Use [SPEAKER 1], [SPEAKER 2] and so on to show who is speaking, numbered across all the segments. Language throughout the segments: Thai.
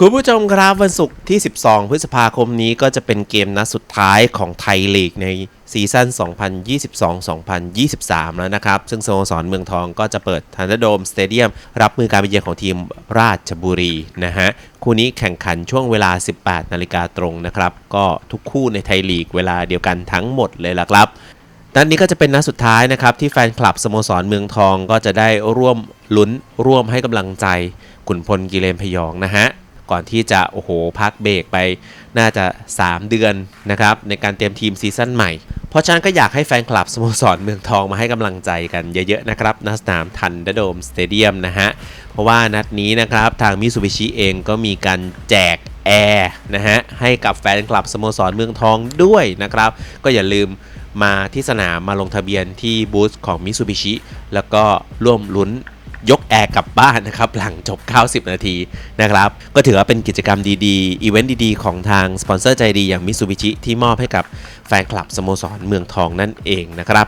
[SPEAKER 1] คุณผู้ชมครับวันศุกร์ที่ 12 พฤษภาคมนี้ก็จะเป็นเกมนัดสุดท้ายของไทยลีกในซีซั่น 2022-2023 แล้วนะครับ ซึ่งสโมสรเมืองทองก็จะเปิดทันเดโดมสเตเดียม รับมือการไปเยือนของทีมราชบุรีนะฮะ คู่นี้แข่งขันช่วงเวลา 18 นาฬิกาตรงนะครับ ก็ทุกคู่ในไทยลีกเวลาเดียวกันทั้งหมดเลยล่ะครับนัดนี้ก็จะเป็นนัดสุดท้ายนะครับ ที่แฟนคลับสโมสรเมืองทองก็จะได้ร่วมลุ้นร่วมให้กำลังใจขุนพลกิเลนพยองนะฮะ ก่อนที่จะโอ้โหพักเบรกไปน่าจะ 3 เดือนนะครับในการเตรียมทีมซีซั่นใหม่ เพราะฉะนั้นก็อยากให้แฟนคลับสโมสรเมืองทองมาให้กำลังใจกันเยอะๆนะครับณสนามทันเดโดมสเตเดียมนะฮะเพราะว่านัดนี้นะครับทางมิซูบิชิเองก็มีการแจกแอร์นะฮะให้กับแฟนคลับสโมสรเมืองทองด้วยนะครับ ก็อย่าลืมมาที่สนามมาลงทะเบียนที่บูธของมิ t ูบิชิแล้วก็ร่วมลุ้น ยกแอร์กลับบ้านนะครับ หลังจบ 90 นาทีนะครับ ก็ถือว่าเป็นกิจกรรมดีๆ อีเวนต์ดีๆ ของทางสปอนเซอร์ใจดีอย่างมิ t ูบิชิที่มอบให้กับแฟนคลับสโมสรเมืองทองนั่นเองนะครับ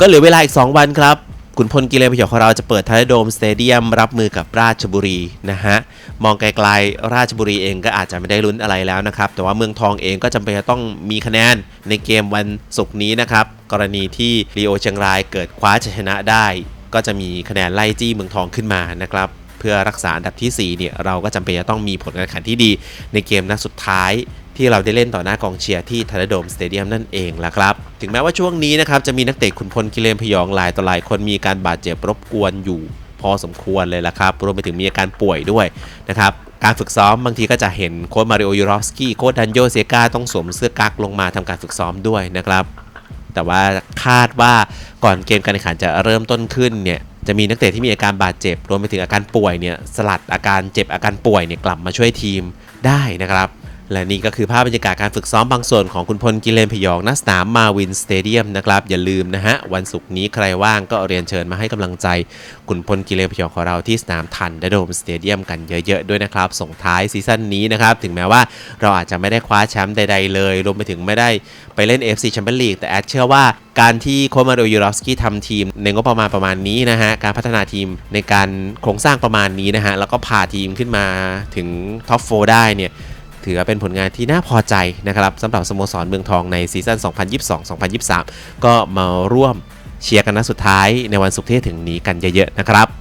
[SPEAKER 1] ก็เหลือเวลาอีก 2 วันครับขุนพลกิเลนพยองของเราจะเปิดทันโดมสเตเดียมรับมือกับราชบุรีนะฮะ มองไกลๆราชบุรีเองก็อาจจะไม่ได้ลุ้นอะไรแล้วนะครับ แต่ว่าเมืองทองเองก็จำเป็นจะต้องมีคะแนนในเกมวันศุกร์นี้นะครับ กรณีที่ลีโอเชียงรายเกิดคว้าชัยชนะได้ ก็จะมีคะแนนไล่จี้เมืองทองขึ้นมานะครับเพื่อรักษาอันดับที่4เนี่ยเราก็จำเป็นจะต้องมีผลการแข่งขันที่ดีในเกมนัดสุดท้ายที่เราได้เล่นต่อหน้ากองเชียร์ที่ทันโดมสเตเดียมนั่นเองละครับ ถึงแม้ว่าช่วงนี้นะครับจะมีนักเตะขุนพลกิเลนพยองหลายต่อหลายคนมีการบาดเจ็บรบกวนอยู่พอสมควรเลยละครับรวมไปถึงมีอาการป่วยด้วยนะครับการฝึกซ้อมบางทีก็จะเห็นโค้ชมาริโอยูรอฟสกี้โค้ชดันโยเซกาต้องสวมเสื้อกั๊กลงมาทำการฝึกซ้อมด้วยนะครับ แต่ว่าคาดว่าก่อนเกมการแข่งขันจะเริ่มต้นขึ้นเนี่ยจะมีนักเตะที่มีอาการบาดเจ็บ รวมไปถึงอาการป่วยเนี่ยสลัดอาการเจ็บอาการป่วยเนี่ยกลับมาช่วยทีมได้นะครับ และนี่ก็คือภาพบรรยากาศการฝึกซ้อมบางส่วนของคุณพลกิเลนพยองณสนามมาวินสเตเดียมนะครับอย่าลืมนะฮะ วันศุกร์นี้ใครว่างก็เรียนเชิญมาให้กำลังใจ คุณพลกิเลนพยองของเราที่สนามทันเดโดมสเตเดียมกันเยอะๆด้วยนะครับ ส่งท้ายซีซั่นนี้นะครับ ถึงแม้ว่าเราอาจจะไม่ได้คว้าแชมป์ใดๆเลย รวมไปถึงไม่ได้ไปเล่น FC Champions League แต่แอดเชื่อว่าการที่โค้ชมาโดยูรอฟสกี้ทำทีมในงบประมาณประมาณนี้นะฮะ การพัฒนาทีมในการโครงสร้างประมาณนี้นะฮะ แล้วก็พาทีมขึ้นมาถึงท็อปโฟได้เนี่ย ถือว่าเป็นผลงานที่น่าพอใจนะครับสำหรับสโมสรเมืองทองในซีซั่น 2022-2023 ก็มาร่วมเชียร์กันนะสุดท้ายในวันศุกร์ที่ถึงนี้กันเยอะๆนะครับ